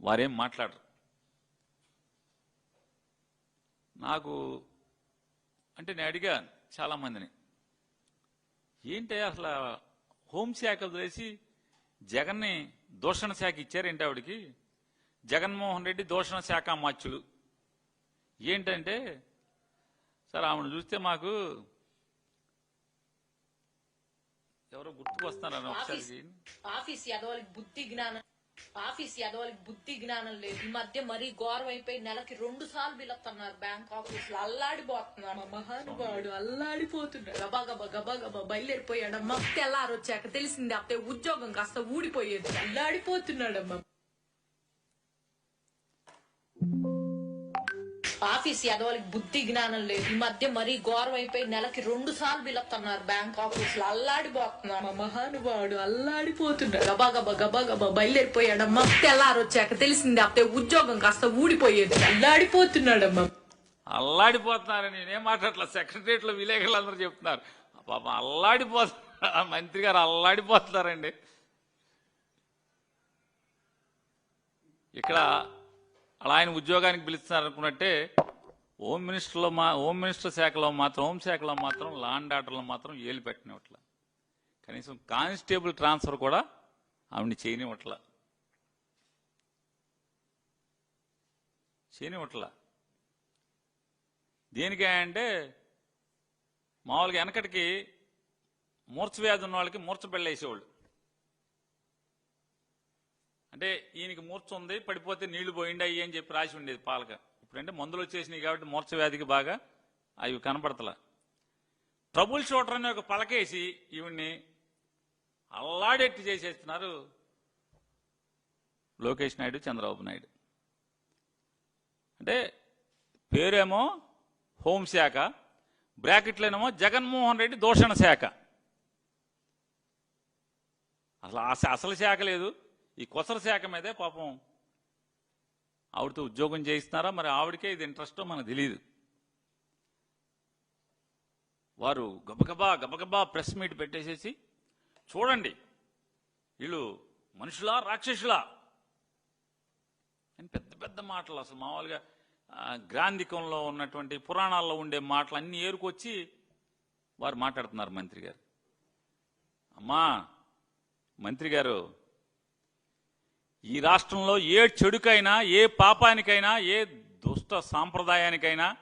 వారేం మాట్లాడరు. నాకు అంటే నేను అడిగాను చాలామందిని ఏంటి అసలు హోంశాఖ వదిలేసి జగన్ని దూషణ శాఖ ఇచ్చారేంటి ఆవిడికి? జగన్మోహన్ రెడ్డి దూషణ శాఖ అమాత్యుడు ఏంటంటే సార్ ఆవిడ చూస్తే మాకు ఎవరో గుర్తుకు వస్తున్నారని ఒకసారి ఆఫీస్ బుద్ధి జ్ఞానం ఆఫీస్ ఎదవలకి బుద్ధి జ్ఞానం లేదు. ఈ మధ్య మరీ ఘోరం అయిపోయి నెలకి రెండు సార్లు పిలుస్తున్నారు బ్యాంక్ ఆఫీస్లో అల్లాడిపోతున్నాడు మహానుభావుడు అల్లాడిపోతున్నాడు. గబా గబా గబా గబా బయలుదేరిపోయాడమ్మా. తెల్లారు వచ్చాక తెలిసింది అప్పుడే ఉద్యోగం కాస్త ఊడిపోయేది. అల్లాడిపోతున్నాడమ్మా. ఆఫీస్ ఎదవలకి బుద్ధి జ్ఞానం లేదు. ఈ మధ్య మరీ ఘోరం అయిపోయి నెలకి రెండు సార్లు పిలుస్తున్నారు బ్యాంక్ ఆఫీస్లో అల్లాడిపోతున్నాడు మా మహానుభావుడు అల్లాడిపోతున్నాడు. గబా గబా గబా గబా బయలుదేరిపోయాడమ్మా. తెల్లారు వచ్చాక తెలిసింది అప్పుడే ఉద్యోగం కాస్త ఊడిపోయేది. అల్లాడిపోతున్నాడమ్మా. అల్లాడిపోతున్నారని నేనేం మాట్లాడట్లా? సెక్రటరియట్లో విలేకరులు అందరూ చెప్తున్నారు పాప అల్లాడిపోతున్నారు. మంత్రి గారు అల్లాడిపోతున్నారండి. ఇక్కడ అలా ఆయన ఉద్యోగానికి పిలుస్తున్నారు అనుకున్నట్టే హోమ్ మినిస్టర్లో మా హోమ్ మినిస్టర్ శాఖలో మాత్రం హోమ్ శాఖలో మాత్రం లా అండ్ ఆర్డర్లో మాత్రం ఏలు పెట్టినట్ల కనీసం కానిస్టేబుల్ ట్రాన్స్ఫర్ కూడా ఆవిడని చేయనివ్వట్ల చేయనివ్వట్ల దేనికే అంటే మామూలుగా వెనకటికి మూర్చ వ్యాధి ఉన్న వాళ్ళకి మూర్ఛ బెళ్ళేసేవాళ్ళు అంటే ఈయనకి మూర్ఛ ఉంది పడిపోతే నీళ్ళు పోయిండి అయ్యి అని చెప్పి రాసి ఉండేది పాలక. ఇప్పుడంటే మందులు వచ్చేసినాయి కాబట్టి మూర్ఛ వ్యాధికి బాగా అవి కనపడతల. ట్రబుల్ షూటర్ అనే ఒక పలకేసి ఈవిడ్ని అల్లాడెట్టి చేసేస్తున్నారు లోకేష్ నాయుడు చంద్రబాబు నాయుడు. అంటే పేరేమో హోంశాఖ బ్రాకెట్లోనేమో జగన్మోహన్ రెడ్డి దూషణ శాఖ. అసలు అసలు శాఖ లేదు. ఈ కొసర శాఖ మీదే పాపం ఆవిడతో ఉద్యోగం చేయిస్తున్నారా? మరి ఆవిడకే ఇది ఇంట్రెస్టో మనకు తెలియదు వారు గబగబా గబగబా ప్రెస్ మీట్ పెట్టేసేసి చూడండి వీళ్ళు మనుషులా రాక్షసులా? అని పెద్ద పెద్ద మాటలు అసలు మామూలుగా గ్రాంధికంలో ఉన్నటువంటి పురాణాల్లో ఉండే మాటలు అన్ని ఏరుకొచ్చి వారు మాట్లాడుతున్నారు మంత్రి గారు. అమ్మా మంత్రి గారు ఈ రాష్ట్రంలో ఏ చెడుకైనా ఏ పాపానికైనా ఏ దుష్ట సాంప్రదాయానికైనా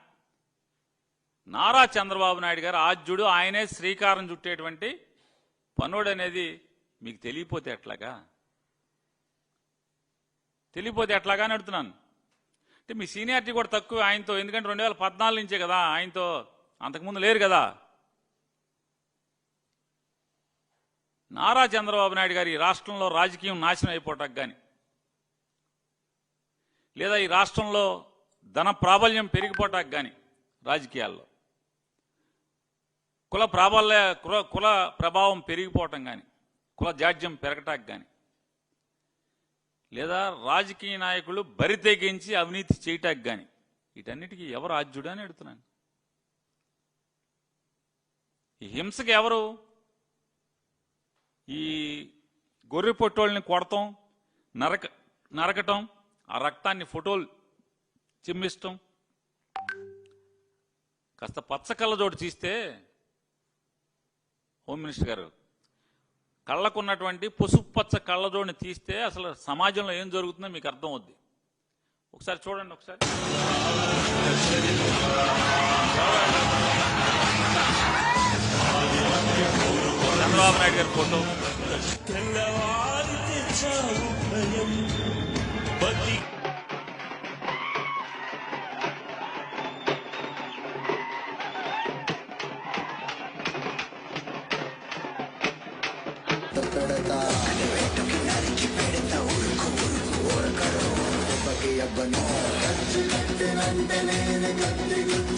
నారా చంద్రబాబు నాయుడు గారు ఆద్యుడు ఆయనే శ్రీకారం చుట్టేటువంటి పనుడు అనేది మీకు తెలియపోతే ఎట్లాగా? తెలియపోతే ఎట్లాగా అని అడుగుతున్నాను. అంటే మీ సీనియారిటీ కూడా తక్కువ ఆయనతో ఎందుకంటే రెండు వేల పద్నాలుగు నుంచే కదా ఆయనతో అంతకుముందు లేరు కదా. నారా చంద్రబాబు నాయుడు గారు ఈ రాష్ట్రంలో రాజకీయం నాశనం అయిపోవటానికి కానీ లేదా ఈ రాష్ట్రంలో ధన ప్రాబల్యం పెరిగిపోవటానికి కానీ రాజకీయాల్లో. కుల ప్రాబల్య కుల కుల ప్రభావం పెరిగిపోవటం కానీ కుల జాడ్యం పెరగటానికి కానీ లేదా రాజకీయ నాయకులు బరితెగించి అవినీతి చేయటానికి కానీ వీటన్నిటికీ ఎవరు ఆద్యుడు అని అడుగుతున్నాను. ఈ హింసకి ఎవరు? ఈ గొర్రె పొట్టోళ్ళని కొడతాం నరక నరకటం ఆ రక్తాన్ని ఫోటోలు చిమ్మిస్తాం. కాస్త పచ్చ కళ్ళజోడు తీస్తే హోమ్ మినిస్టర్ గారు కళ్ళకున్నటువంటి పసుపు పచ్చ కళ్ళజోడిని తీస్తే అసలు సమాజంలో ఏం జరుగుతుందో మీకు అర్థం అవుద్ది. ఒకసారి చూడండి ఒకసారి. చంద్రబాబు నాయుడు గారి ఫోటో.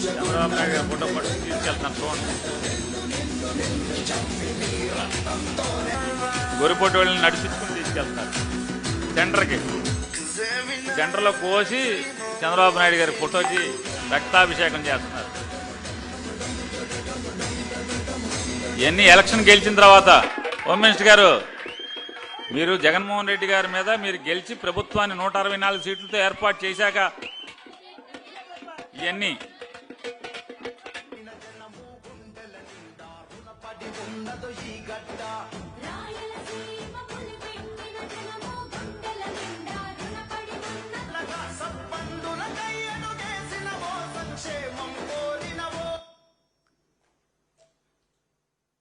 చంద్రబాబు నాయుడు గారి ఫోటో పట్టుకు తీసుకెళ్తాను చూడండి గొర్రెపోటు వాళ్ళని నడిపించుకుని తీసుకెళ్తారు. సెంటర్కి సెంటర్లో కోసి చంద్రబాబు నాయుడు గారి ఫోటోకి రక్తాభిషేకం చేస్తున్నారు. ఎన్ని ఎలక్షన్ గెలిచిన తర్వాత హోమ్ మినిస్టర్ గారు మీరు జగన్మోహన్ రెడ్డి గారి మీద మీరు గెలిచి ప్రభుత్వాన్ని నూట అరవై నాలుగు సీట్లతో ఏర్పాటు చేశాక ఇవన్నీ.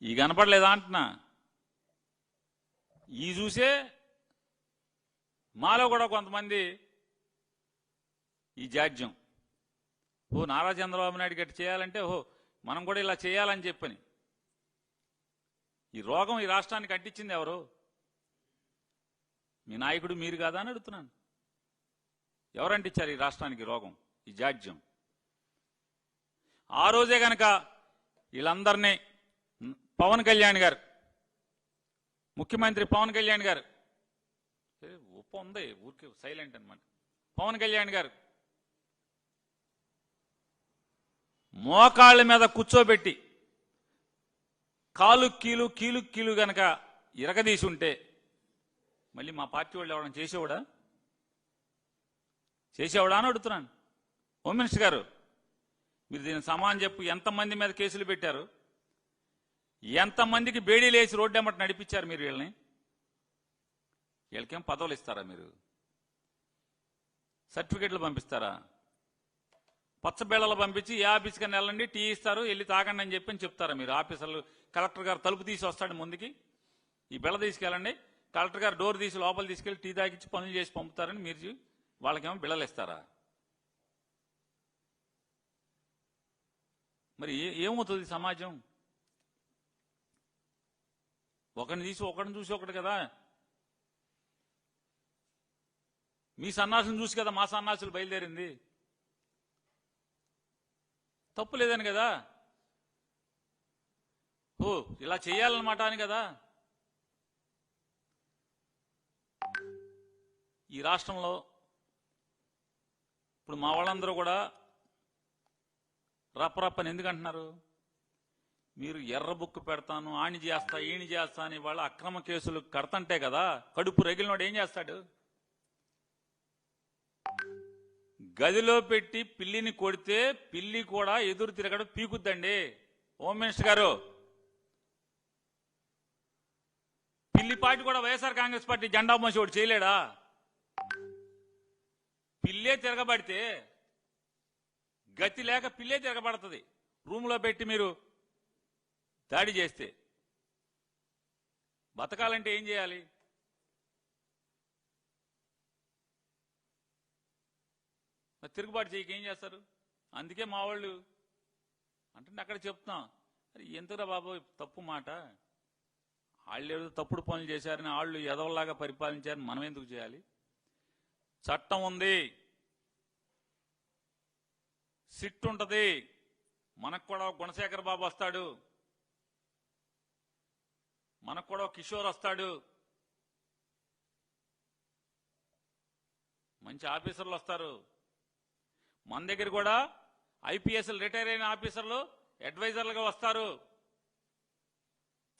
ఈ కనపడలేదా అంటున్నా? ఈ చూసే మాలో కూడా కొంతమంది ఈ జాడ్యం. ఓ నారా చంద్రబాబు నాయుడు గట్టి చేయాలంటే ఓ మనం కూడా ఇలా చేయాలని చెప్పని. ఈ రోగం ఈ రాష్ట్రానికి అంటించింది ఎవరు? మీ నాయకుడు మీరు కాదా అని అడుగుతున్నాను. ఎవరు అంటించారు ఈ రాష్ట్రానికి రోగం ఈ జాడ్యం ఆ రోజే గనక వీళ్ళందరినీ పవన్ కళ్యాణ్ గారు ముఖ్యమంత్రి పవన్ కళ్యాణ్ గారు ఏ, ఉంది ఊరికే సైలెంట్ అనమాట పవన్ కళ్యాణ్ గారు మోకాళ్ళ మీద కూర్చోబెట్టి కాలు కీలు కీలు కీలు గనక ఇరగదీసి ఉంటే మళ్ళీ మా పార్టీ వాళ్ళు ఎవరైనా చేసేవాడా? చేసేవాడా అని అడుగుతున్నాను. హోమ్ మినిస్టర్ గారు మీరు దీని సమానం చెప్పు ఎంతమంది మీద కేసులు పెట్టారు? ఎంతమందికి బేడీలు వేసి రోడ్డు ఎమ్మట నడిపించారు మీరు వీళ్ళని? వీళ్ళకేం పదవులు ఇస్తారా మీరు? సర్టిఫికెట్లు పంపిస్తారా? పచ్చబేళలు పంపించి ఏ ఆఫీస్కి వెళ్ళండి టీ ఇస్తారు వెళ్ళి తాగండి అని చెప్పి చెప్తారా మీరు. ఆఫీసర్లు కలెక్టర్ గారు తలుపు తీసి వస్తాడు ముందుకి. ఈ బిళ్ళ తీసుకెళ్ళండి. కలెక్టర్ గారు డోర్ తీసి లోపల తీసుకెళ్ళి టీ తాగిచ్చి పనులు చేసి పంపుతారని మీరు వాళ్ళకేమో బిళ్ళలు ఇస్తారా? మరి ఏ- ఏమవుతుంది సమాజం? ఒకరిని తీసి ఒకరిని చూసి ఒకటి కదా. మీ సన్నాసులు చూసి కదా మా సన్నాసులు బయలుదేరింది. తప్పు లేదని కదా? ఓ ఇలా చేయాలన్నమాట అని కదా? ఈ రాష్ట్రంలో ఇప్పుడు మా వాళ్ళందరూ కూడా రప్పరప్పని ఎందుకు అంటున్నారు మీరు ఎర్ర బుక్ పెడతాను ఆణి చేస్తా ఏణి చేస్తా అని వాళ్ళ అక్రమ కేసులు కడతంటే కదా కడుపు రగిలినోడు ఏం చేస్తాడు? గదిలో పెట్టి పిల్లిని కొడితే పిల్లి కూడా ఎదురు తిరగడం పీకుద్దండి. హోమ్ మినిస్టర్ గారు పిల్లి పార్టీ కూడా వైఎస్ఆర్ కాంగ్రెస్ పార్టీ జెండా మోసి ఒకటి చేయలేడా? పిల్లే తిరగబడితే గతి లేక పిల్లే తిరగబడుతుంది. రూమ్లో పెట్టి మీరు దాడి చేస్తే బతకాలంటే ఏం చేయాలి? మరి తిరుగుబాటు చేయక ఏం చేస్తారు? అందుకే మా వాళ్ళు అంటే అక్కడ చెప్తాం అరే ఎందుకురా బాబు తప్పు మాట? వాళ్ళు ఏదో తప్పుడు పనులు చేశారని వాళ్ళు ఎదవలాగా పరిపాలించారని మనం ఎందుకు చేయాలి? చట్టం ఉంది. సిట్ ఉంటుంది. మనకు కూడా గుణశేఖర్ బాబు వస్తాడు. మనకు కూడా ఒక కిషోర్ వస్తాడు. మంచి ఆఫీసర్లు వస్తారు. మన దగ్గర కూడా ఐపీఎస్లు రిటైర్ అయిన ఆఫీసర్లు అడ్వైజర్లుగా వస్తారు.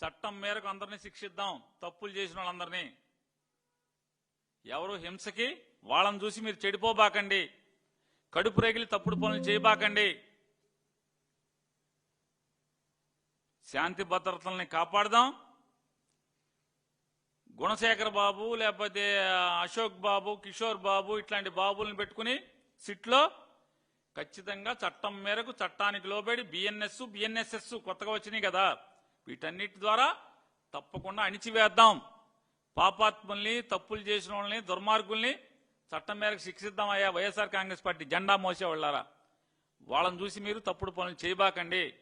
చట్టం మేరకు అందరినీ శిక్షిద్దాం. తప్పులు చేసిన వాళ్ళందరినీ. ఎవరు హింసకి వాళ్ళని చూసి మీరు చెడిపోబాకండి. కడుపు రేగిలి తప్పుడు పనులు చేయబాకండి. శాంతి భద్రతల్ని కాపాడదాం. గుణశేఖర్ బాబు లేకపోతే అశోక్ బాబు కిషోర్ బాబు ఇట్లాంటి బాబుల్ని పెట్టుకుని సిట్లో ఖచ్చితంగా చట్టం మేరకు చట్టానికి లోబడి బిఎన్ఎస్ బిఎన్ఎస్ఎస్ కొత్తగా వచ్చినాయి కదా. వీటన్నిటి ద్వారా తప్పకుండా అణిచివేద్దాం. పాపాత్ముల్ని తప్పులు చేసిన వాళ్ళని దుర్మార్గుల్ని చట్టం మేరకు శిక్షిద్దామయ్యా వైఎస్ఆర్ కాంగ్రెస్ పార్టీ జెండా మోసేవాళ్ళారా? వాళ్ళని చూసి మీరు తప్పుడు పనులు చేయబాకండి.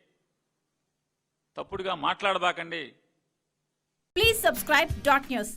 తప్పుడుగా మాట్లాడబాకండి. Please subscribe dot news